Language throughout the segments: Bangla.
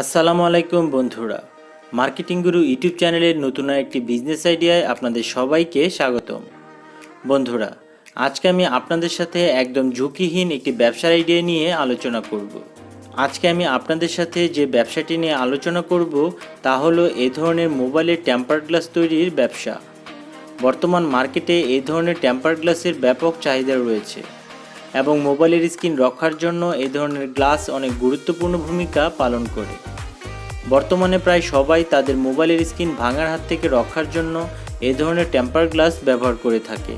আসসালামু আলাইকুম বন্ধুরা। মার্কেটিং গুরু ইউটিউব চ্যানেলের নতুন একটি বিজনেস আইডিয়ায় আপনাদের সবাইকে স্বাগতম। বন্ধুরা, আজকে আমি আপনাদের সাথে একদম ঝুঁকিহীন একটি ব্যবসার আইডিয়া নিয়ে আলোচনা করব। আজকে আমি আপনাদের সাথে যে ব্যবসাটি নিয়ে আলোচনা করব, তা হলো এই ধরনের মোবাইলের টেম্পার গ্লাস তৈরির ব্যবসা। বর্তমান মার্কেটে এই ধরনের টেম্পার গ্লাসের ব্যাপক চাহিদা রয়েছে। এবং মোবাইলের স্ক্রিন রক্ষার জন্য এই ধরনের গ্লাস অনেক গুরুত্বপূর্ণ ভূমিকা পালন করে। বর্তমানে প্রায় সবাই তাদের মোবাইলের স্ক্রিন ভাঙার হাত থেকে রক্ষার জন্য এ ধরনের টেম্পার গ্লাস ব্যবহার করে থাকে।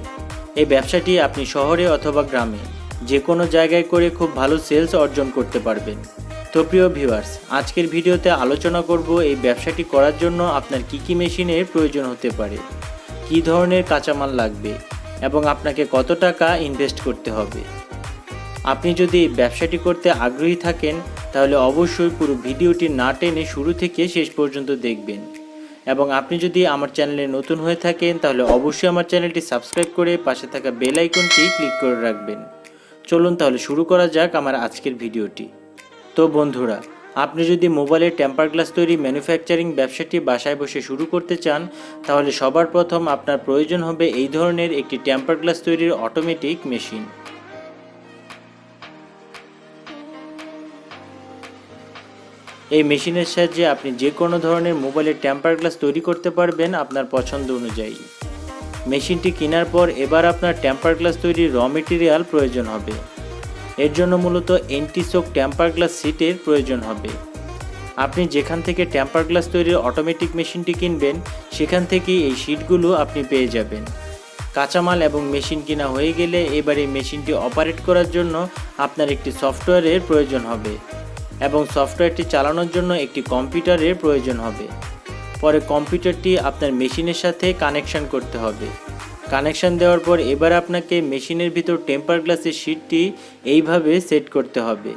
এই ব্যবসাটি আপনি শহরে অথবা গ্রামে যে কোনো জায়গায় করে খুব ভালো সেলস অর্জন করতে পারবেন। তো প্রিয় ভিউয়ার্স, আজকের ভিডিওতে আলোচনা করব এই ব্যবসাটি করার জন্য আপনার কী কী মেশিনের প্রয়োজন হতে পারে, কী ধরনের কাঁচামাল লাগবে এবং আপনাকে কত টাকা ইনভেস্ট করতে হবে। আপনি যদি ব্যবসাটি করতে আগ্রহী থাকেন, তাহলে অবশ্যই পুরো ভিডিওটি না টেনে শুরু থেকে শেষ পর্যন্ত দেখবেন। এবং আপনি যদি আমার চ্যানেলে নতুন হয়ে থাকেন, তাহলে অবশ্যই আমার চ্যানেলটি সাবস্ক্রাইব করে পাশে থাকা বেল আইকনটি ক্লিক করে রাখবেন। চলুন তাহলে শুরু করা যাক আমার আজকের ভিডিওটি। তো বন্ধুরা, আপনি যদি মোবাইলের টেম্পার গ্লাস তৈরি ম্যানুফ্যাকচারিং ব্যবসাটি বাসায় বসে শুরু করতে চান, তাহলে সবার প্রথম আপনার প্রয়োজন হবে এই ধরনের একটি টেম্পার গ্লাস তৈরির অটোমেটিক মেশিন। এই মেশিনের সাহায্যে আপনি যে কোনো ধরনের মোবাইলের টেম্পার গ্লাস তৈরি করতে পারবেন আপনার পছন্দ অনুযায়ী। মেশিনটি কেনার পর এবার আপনার টেম্পার গ্লাস তৈরির র মেটেরিয়াল প্রয়োজন হবে। এর জন্য মূলত এন্টিসোক টেম্পার গ্লাস সিটের প্রয়োজন হবে। আপনি যেখান থেকে টেম্পার গ্লাস তৈরির অটোমেটিক মেশিনটি কিনবেন, সেখান থেকেই এই শিটগুলো আপনি পেয়ে যাবেন। কাঁচামাল এবং মেশিন কিনা হয়ে গেলে এবার এই মেশিনটি অপারেট করার জন্য আপনার একটি সফটওয়্যারের প্রয়োজন হবে। এবং সফটওয়্যারটি চালানোর জন্য একটি কম্পিউটারের প্রয়োজন হবে। পরে কম্পিউটারটি আপনার মেশিনের সাথে কানেকশন করতে হবে। কানেকশন দেওয়ার পর এবার আপনাকে মেশিনের ভিতর টেম্পার গ্লাসের শিটটি এইভাবে সেট করতে হবে।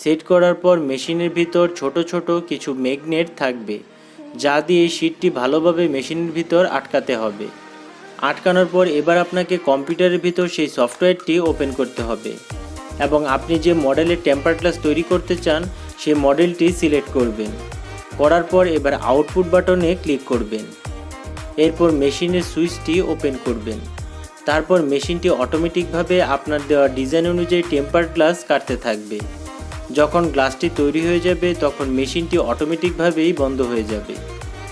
সেট করার পর মেশিনের ভিতর ছোট ছোট কিছু ম্যাগনেট থাকবে, যা দিয়ে শিটটি ভালোভাবে মেশিনের ভিতর আটকাতে হবে। আটকানোর পর এবার আপনাকে কম্পিউটারের ভিতর সেই সফটওয়্যারটি ওপেন করতে হবে। এবং আপনি যে মডেলের টেম্পার গ্লাস তৈরি করতে চান সেই মডেলটি সিলেক্ট করবেন। করার পর এবার আউটপুট বাটনে ক্লিক করবেন। এরপর মেশিনের সুইচটি ওপেন করবেন। তারপর মেশিনটি অটোমেটিকভাবে আপনার দেওয়া ডিজাইন অনুযায়ী টেম্পার গ্লাস কাটতে থাকবে। যখন গ্লাসটি তৈরি হয়ে যাবে, তখন মেশিনটি অটোমেটিকভাবেই বন্ধ হয়ে যাবে।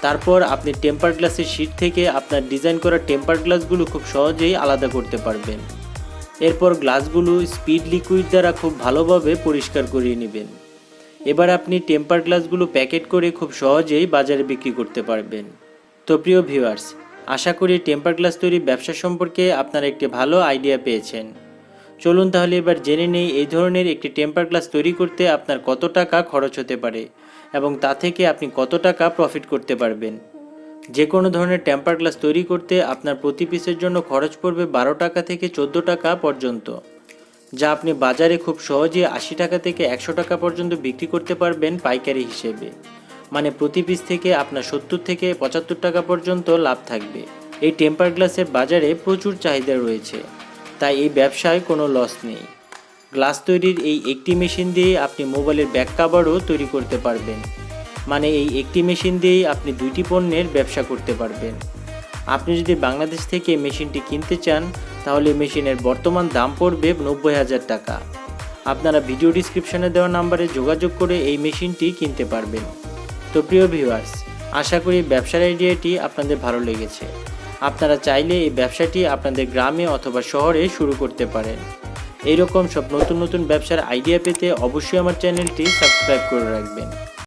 তারপর আপনি টেম্পার গ্লাসের শিট থেকে আপনার ডিজাইন করা টেম্পার গ্লাসগুলো খুব সহজেই আলাদা করতে পারবেন। এরপর গ্লাসগুলো স্পিড লিকুইড দ্বারা খুব ভালোভাবে পরিষ্কার করিয়ে নেবেন। এবার আপনি টেম্পার গ্লাসগুলো প্যাকেট করে খুব সহজেই বাজারে বিক্রি করতে পারবেন। তো প্রিয় ভিউয়ার্স, আশা করি টেম্পার গ্লাস তৈরি ব্যবসা সম্পর্কে আপনারা একটি ভালো আইডিয়া পেয়েছেন। চলুন তাহলে এবার জেনে নেই এই ধরনের একটি টেম্পার গ্লাস তৈরি করতে আপনার কত টাকা খরচ হতে পারে এবং তা থেকে আপনি কত টাকা প্রফিট করতে পারবেন। যে কোনো ধরনের টেম্পার গ্লাস তৈরি করতে আপনার প্রতি পিসের জন্য খরচ পড়বে বারো টাকা থেকে চোদ্দ টাকা পর্যন্ত, যা আপনি বাজারে খুব সহজে আশি টাকা থেকে একশো টাকা পর্যন্ত বিক্রি করতে পারবেন পাইকারি হিসেবে। মানে প্রতি পিস থেকে আপনার সত্তর থেকে পঁচাত্তর টাকা পর্যন্ত লাভ থাকবে। এই টেম্পার গ্লাসের বাজারে প্রচুর চাহিদা রয়েছে, তাই এই ব্যবসায় কোনো লস নেই। গ্লাস তৈরির এই একটি মেশিন দিয়ে আপনি মোবাইলের ব্যাক কাভারও তৈরি করতে পারবেন। মানে এই একটি মেশিন দিয়েই আপনি দুইটি পণ্যের ব্যবসা করতে পারবেন। আপনি যদি বাংলাদেশ থেকে মেশিনটি কিনতে চান, তাহলে মেশিনের বর্তমান দাম পড়বে নব্বই হাজার টাকা। আপনারা ভিডিও ডিসক্রিপশনে দেওয়া নাম্বারে যোগাযোগ করে এই মেশিনটি কিনতে পারবেন। তো প্রিয় ভিউয়ার্স আশা করি ব্যবসার আইডিয়াটি আপনাদের ভালো লেগেছে। আপনারা চাইলে এই ব্যবসাটি আপনাদের গ্রামে অথবা শহরে শুরু করতে পারেন। এইরকম সব নতুন নতুন ব্যবসার আইডিয়া পেতে অবশ্যই আমার চ্যানেলটি সাবস্ক্রাইব করে রাখবেন।